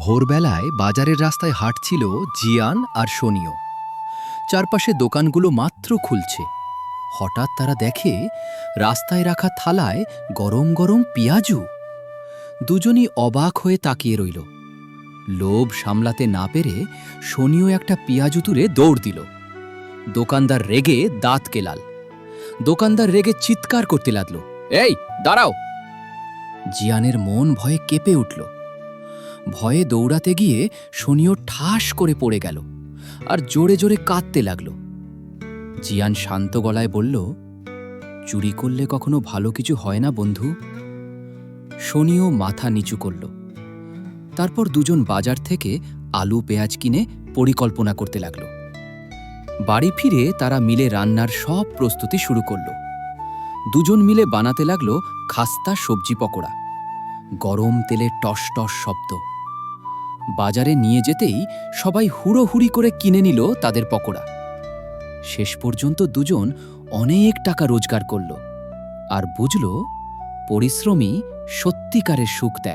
ভোরবেলায় বাজারের রাস্তায় হাঁটছিল জিয়ান আর সোনিও। চারপাশে দোকানগুলো মাত্র খুলছে। হঠাৎ তারা দেখে রাস্তায় রাখা থালায় গরম গরম পিয়াজু। দুজনই অবাক হয়ে তাকিয়ে রইল। লোভ সামলাতে না পেরে সোনিও একটা পিয়াজু তুলে দৌড় দিল। দোকানদার রেগে দাঁত কেলাল। দোকানদার রেগে চিৎকার করতে লাগল, এই, দাঁড়াও! জিয়ানের মন ভয়ে কেঁপে উঠল। ভয়ে দৌড়াতে গিয়ে শনিও ঠাস করে পড়ে গেল আর জোরে জোরে কাঁদতে লাগল। জিয়ান শান্ত গলায় বলল, চুরি করলে কখনো ভালো কিছু হয় না, বন্ধু। শনিও মাথা নিচু করল। তারপর দুজন বাজার থেকে আলু, পেঁয়াজ কিনে পরিকল্পনা করতে লাগল। বাড়ি ফিরে তারা মিলে রান্নার সব প্রস্তুতি শুরু করল। দুজন মিলে বানাতে লাগল খাস্তা সবজি পকোড়া। গরম তেলে টস টস শব্দ। বাজারে নিয়ে যেতেই সবাই হুড়োহুড়ি করে কিনে নিল তাদের পকোড়া। শেষ পর্যন্ত দুজন অনেক টাকা রোজগার করল। আর বুঝল পরিশ্রমী সত্যিকারের সুখ দেয়